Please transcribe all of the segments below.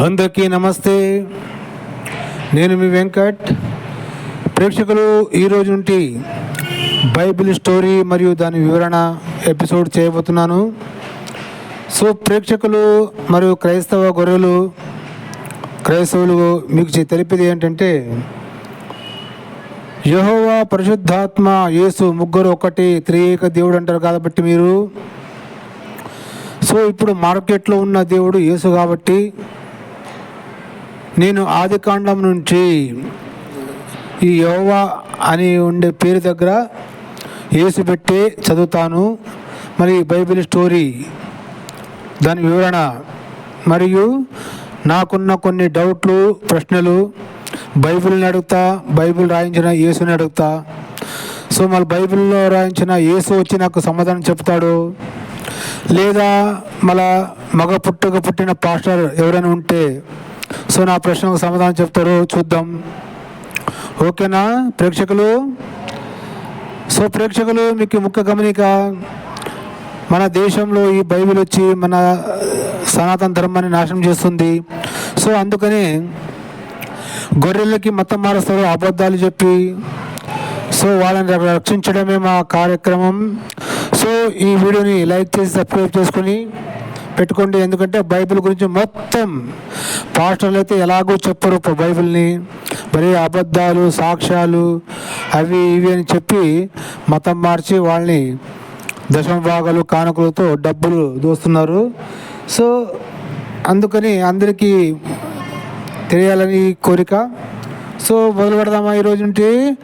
అందరికీ నమస్తే. నేను మీ వెంకట్. ప్రేక్షకులు ఈరోజు నుండి బైబిల్ స్టోరీ మరియు దాని వివరణ ఎపిసోడ్ చేయబోతున్నాను. సో ప్రేక్షకులు మరియు క్రైస్తవ గొర్రెలు క్రైస్తవులు మీకు తెలిపేది ఏంటంటే యహోవా పరిశుద్ధాత్మ యేసు ముగ్గురు ఒకటి త్రియేక దేవుడు అంటారు కాబట్టి మీరు. సో ఇప్పుడు మార్కెట్లో ఉన్న దేవుడు యేసు కాబట్టి నేను ఆది కాండం నుంచి ఈ యోవా అని ఉండే పేరు దగ్గర యేసు పెట్టి చదువుతాను. మరి బైబిల్ స్టోరీ దాని వివరణ మరియు నాకున్న కొన్ని డౌట్లు ప్రశ్నలు బైబిల్ని అడుగుతా బైబిల్ రాయించిన యేసుని అడుగుతా. సో మళ్ళీ బైబిల్లో రాయించిన యేసు వచ్చి నాకు సమాధానం చెప్తాడు. లేదా మళ్ళా మగ పుట్టుక పుట్టిన పాస్టర్ ఎవరైనా ఉంటే సో నా ప్రశ్నకు సమాధానం చెప్తారు చూద్దాం. ఓకేనా? ప్రేక్షకులు? సో ప్రేక్షకులు మీకు ముఖ్య గమనిక మన దేశంలో ఈ బైబిల్ వచ్చి మన సనాతన ధర్మాన్ని నాశనం చేస్తుంది. సో అందుకని గొర్రెలకి మతం మారుస్తారు అబద్ధాలు చెప్పి సో వాళ్ళని రక్షించడమే మా కార్యక్రమం. సో ఈ వీడియోని లైక్ చేసి సబ్స్క్రైబ్ చేసుకొని పెట్టుకోండి. ఎందుకంటే బైబిల్ గురించి మొత్తం పాస్టర్లు అయితే ఎలాగో చెప్పరు బైబిల్ని. మరి అబద్ధాలు సాక్ష్యాలు అవి ఇవి అని చెప్పి మతం మార్చి వాళ్ళని దశమ భాగాలు కానుకలతో డబ్బులు దోస్తున్నారు. సో అందుకని అందరికీ తెలియాలని కోరిక. సో మొదలు పెడదామా ఈరోజు నుండి?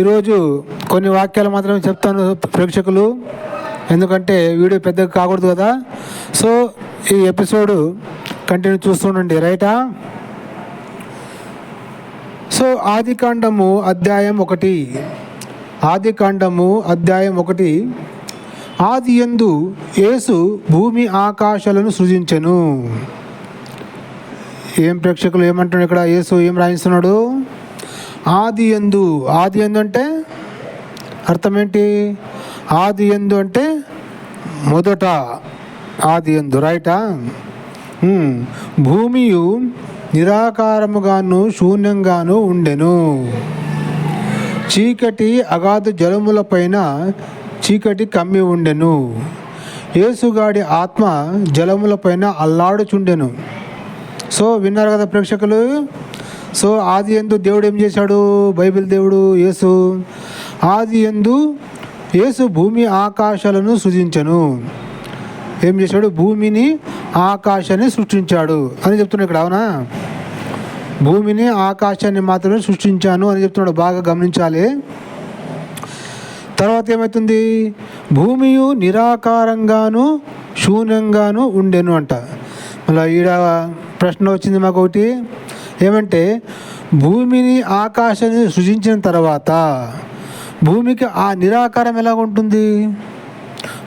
ఈరోజు కొన్ని వాక్యాలు మాత్రమే చెప్తాను ప్రేక్షకులు. ఎందుకంటే వీడియో పెద్దగా కాకూడదు కదా? సో ఈ ఎపిసోడ్ కంటిన్యూ చూస్తుండండి రైటా? సో ఆది కాండము అధ్యాయం ఒకటి. ఆది కాండము అధ్యాయం ఒకటి. ఆది ఎందు యేసు భూమి ఆకాశాలను సృజించెను. ఏం ప్రేక్షకులు ఏమంటున్నాడు ఇక్కడ? యేసు ఏం రాయిస్తున్నాడు? ఆది ఎందు ఆది ఎందు అంటే అర్థమేంటి? ఆది ఎందు అంటే మొదట ఆది ఎందు రైటా? భూమియు నిరాకారముగాను శూన్యంగాను ఉండెను. చీకటి అగాధ జలములపైన చీకటి కమ్మి ఉండెను. యేసుగాడి ఆత్మ జలములపైన అల్లాడుచుండెను. సో విన్నారు కదా ప్రేక్షకులు? సో ఆది ఎందు దేవుడు ఏం చేశాడు? బైబిల్ దేవుడు యేసు ఆది ఎందు యేసు భూమి ఆకాశాలను సృజించను. ఏం చేశాడు? భూమిని ఆకాశాన్ని సృష్టించాడు అని చెప్తున్నాడు ఇక్కడ అవునా? భూమిని ఆకాశాన్ని మాత్రమే సృష్టించాను అని చెప్తున్నాడు బాగా గమనించాలి. తర్వాత ఏమవుతుంది భూమియు నిరాకారంగాను శూన్యంగాను ఉండెను అంట. మళ్ళీ ఈడ ప్రశ్న వచ్చింది మాకు ఒకటి ఏమంటే భూమిని ఆకాశాన్ని సృజించిన తర్వాత భూమికి ఆ నిరాకారం ఎలా ఉంటుంది?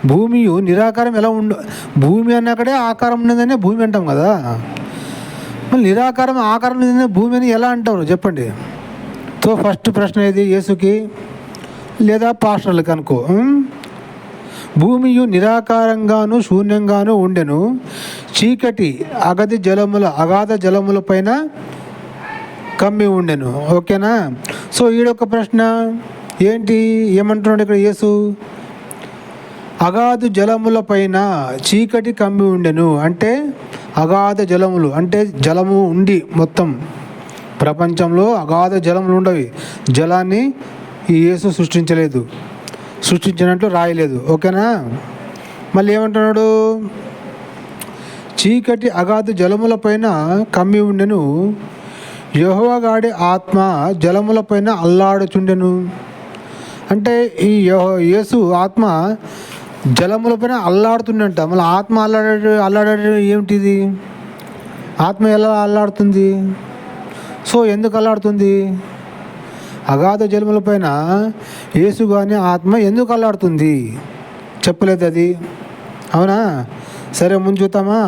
భూమి నిరాకారం ఎలా ఉండ భూమి అన్నక్కడే ఆకారం ఉన్నదనే భూమి అంటాం కదా. మళ్ళీ నిరాకారం ఆకారం ఉన్నదనే భూమి అని ఎలా అంటారు చెప్పండి. సో ఫస్ట్ ప్రశ్న ఏది? యేసుకి? లేదా పాస్టర్లకు అనుకో. భూమియు నిరాకారంగాను శూన్యంగాను ఉండెను. చీకటి అగది జలముల అగాధ జలముల పైన కమ్మి ఉండెను. ఓకేనా? సో ఈడొక ప్రశ్న. ఏంటి ఏమంటున్నాడు ఇక్కడ యేసు? అగాధ జలముల పైన చీకటి కమ్మి ఉండెను. అంటే అగాధ జలములు అంటే జలము ఉండి మొత్తం ప్రపంచంలో అగాధ జలములు ఉండవి. జలాన్ని ఈ యేసు సృష్టించలేదు. సృష్టించినట్లు రాయలేదు. ఓకేనా? మళ్ళీ ఏమంటున్నాడు? చీకటి అగాధ జలములపైన కమ్మి ఉండెను. యెహోవాగాడి ఆత్మ జలముల పైన అల్లాడుచుండెను. అంటే ఈ యేసు ఆత్మ జలములపైన అల్లాడుతుండంట. మళ్ళీ ఆత్మ అల్లాడే అల్లాడటం ఏమిటిది? ఆత్మ ఎలా అల్లాడుతుంది? సో ఎందుకు అల్లాడుతుంది? అగాధ జలములపైన యేసు కానీ ఆత్మ ఎందుకు అల్లాడుతుంది? చెప్పలేదు అది. అవునా? సరే ముందు చూద్దామా?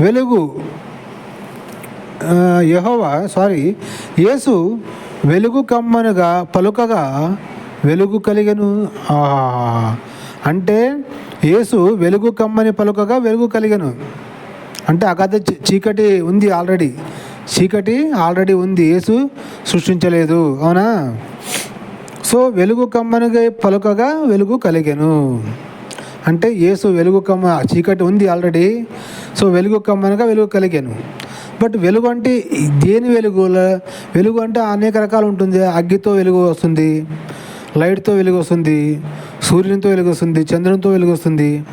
వెలుగు. యహోవా సారీ యేసు వెలుగు కమ్మనుగా పలుకగా వెలుగు కలిగను. అంటే యేసు వెలుగు కమ్మని పలుకగా వెలుగు కలిగను. అంటే అగాధ చీకటి ఉంది ఆల్రెడీ. చీకటి ఆల్రెడీ ఉంది. యేసు సృష్టించలేదు. అవునా? సో వెలుగు కమ్మనిగా పలుకగా వెలుగు కలిగను. అంటే యేసు వెలుగు కమ్మ చీకటి ఉంది ఆల్రెడీ. సో వెలుగు కమ్మనగా వెలుగు కలిగాను. బట్ వెలుగు అంటే దేని వెలుగు వెలుగు అంటే అనేక రకాలు ఉంటుంది. అగ్గితో వెలుగు వస్తుంది. లైట్తో వెలుగొస్తుంది సూర్యునితో వెలుగొస్తుంది చంద్రునితో వెలుగొస్తుంది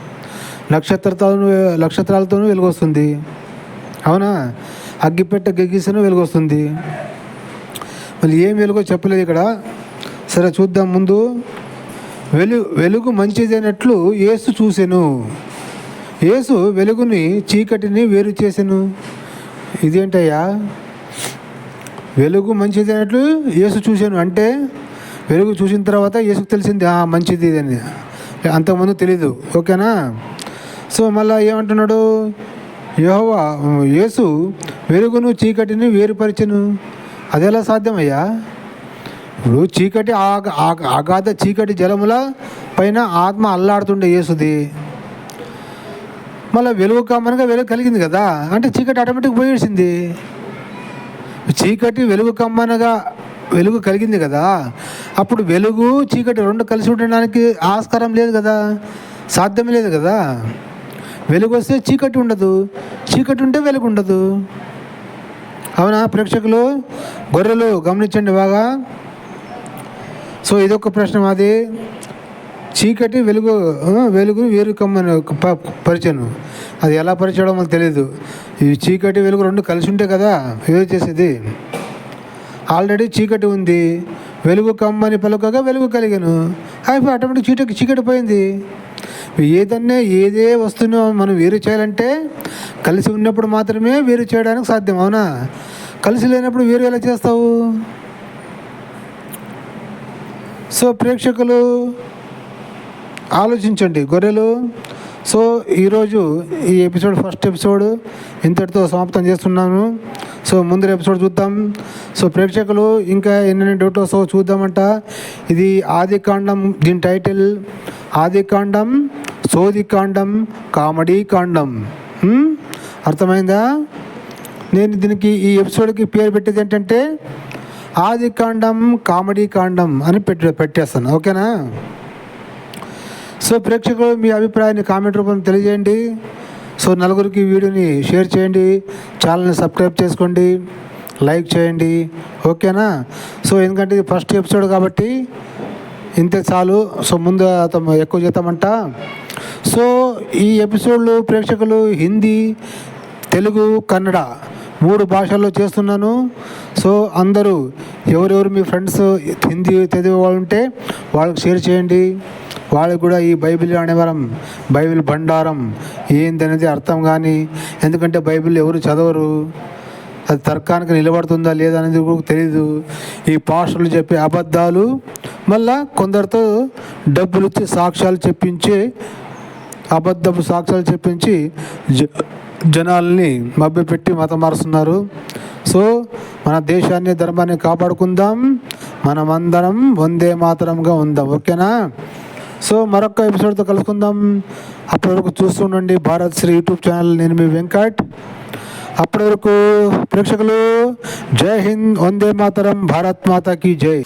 నక్షత్రాలతోనూ వెలుగొస్తుంది. అవునా? అగ్గిపెట్ట గగ్గిసను వెలుగొస్తుంది. మళ్ళీ ఏం వెలుగో చెప్పలేదు ఇక్కడ. సరే చూద్దాం ముందు. వెలు వెలుగు మంచిదైనట్లు యేసు చూసెను. యేసు వెలుగుని చీకటిని వేరు చేసెను. ఇదేంటయ్యా? వెలుగు మంచిదైనట్లు యేసు చూశాను అంటే వెలుగు చూసిన తర్వాత యేసుకు తెలిసింది "ఆ, మంచిది అని అంతకుముందు తెలీదు. ఓకేనా? సో మళ్ళీ ఏమంటున్నాడు? యెహోవా యేసు వెలుగును చీకటిని వేరుపరిచెను. అది ఎలా సాధ్యమయ్యా? ఇప్పుడు చీకటి అగాధ చీకటి జలముల పైన ఆత్మ అల్లాడుతుండే యేసుది. మళ్ళీ వెలుగు కమ్మనగా వెలుగు కలిగింది కదా? అంటే చీకటి ఆటోమేటిక్ పోయేసింది. చీకటి వెలుగు కమ్మనగా వెలుగు కలిగింది కదా? అప్పుడు వెలుగు చీకటి రెండు కలిసి ఉండడానికి ఆస్కారం లేదు కదా? సాధ్యం లేదు కదా? వెలుగు వస్తే చీకటి ఉండదు. చీకటి ఉంటే వెలుగు ఉండదు. అవునా ప్రేక్షకులు? గొర్రెలు గమనించండి బాగా. సో ఇదొక ప్రశ్న మాది. చీకటి వెలుగు వెలుగు వేరు కమ్మని ప- పరిచయను. అది ఎలా పరిచయడం మనకు తెలియదు ఈ చీకటి వెలుగు రెండు కలిసి ఉంటే కదా? ఏదో చేసేది. ఆల్రెడీ చీకటి ఉంది. వెలుగు కమ్మని పలుకగా వెలుగు కలిగాను. అయిపోయి ఆటోమేటిక్ చీకటి చీకటి పోయింది. ఏదన్నా ఏదే వస్తువును మనం వేరు చేయాలంటే కలిసి ఉన్నప్పుడు మాత్రమే వేరు చేయడానికి సాధ్యం అవునా? కలిసి లేనప్పుడు వేరు ఎలా చేస్తావు? సో ప్రేక్షకులు ఆలోచించండి గొర్రెలు. సో ఈరోజు ఈ ఎపిసోడ్ ఫస్ట్ ఎపిసోడ్ ఇంతటితో సమాప్తం చేస్తున్నాను. సో ముందర ఎపిసోడ్ చూద్దాం. సో ప్రేక్షకులు ఇంకా ఎన్నెన్ని డౌట్ వస్తావో చూద్దామంట. ఇది ఆది కాండం దీని టైటిల్ ఆది కాండం సోది కాండం కామెడీ కాండం. అర్థమైందా? నేను దీనికి ఈ ఎపిసోడ్కి పేరు పెట్టేది ఏంటంటే ఆది కాండం కామెడీ కాండం అని పెట్టి పెట్టేస్తాను. ఓకేనా? సో ప్రేక్షకులు మీ అభిప్రాయాన్ని కామెంట్ రూపంలో తెలియజేయండి. సో నలుగురికి వీడియోని షేర్ చేయండి ఛానల్ని సబ్స్క్రైబ్ చేసుకోండి లైక్ చేయండి ఓకేనా? సో ఎందుకంటే ఇది ఫస్ట్ ఎపిసోడ్ కాబట్టి ఇంతే చాలు. సో ముందు అతను ఎక్కువ చేద్దామంట. సో ఈ ఎపిసోడ్లు ప్రేక్షకులు హిందీ తెలుగు కన్నడ మూడు భాషల్లో చేస్తున్నాను. సో అందరూ ఎవరెవరు మీ ఫ్రెండ్స్ హిందీ చదివే వాళ్ళు ఉంటే వాళ్ళకి షేర్ చేయండి. వాళ్ళకి కూడా ఈ బైబిల్ అనేవరం బైబిల్ బండారం ఏందనేది అర్థం కానీ ఎందుకంటే బైబిల్ ఎవరు చదవరు. అది తర్కానికి నిలబడుతుందా లేదా అనేది కూడా తెలియదు ఈ పాస్టర్లు చెప్పే అబద్ధాలు మళ్ళా కొందరితో డబ్బులు ఇచ్చి సాక్ష్యాలు చెప్పించి అబద్ధపు సాక్ష్యాలు చెప్పించి జ జనాల్ని మభ్యపెట్టి మతం మారుస్తున్నారు. సో మన దేశాన్ని ధర్మాన్ని కాపాడుకుందాం. మనమందరం వందే మాతరంగా ఉందాం. ఓకేనా? సో మరొక ఎపిసోడ్తో కలుసుకుందాం. అప్పటి వరకు చూస్తుండండి భారత్ శ్రీ యూట్యూబ్ ఛానల్. నేను మీ వెంకట్. అప్పటి వరకు ప్రేక్షకులు జై హింద్ వందే మాతరం భారత్ మాతాకి జై.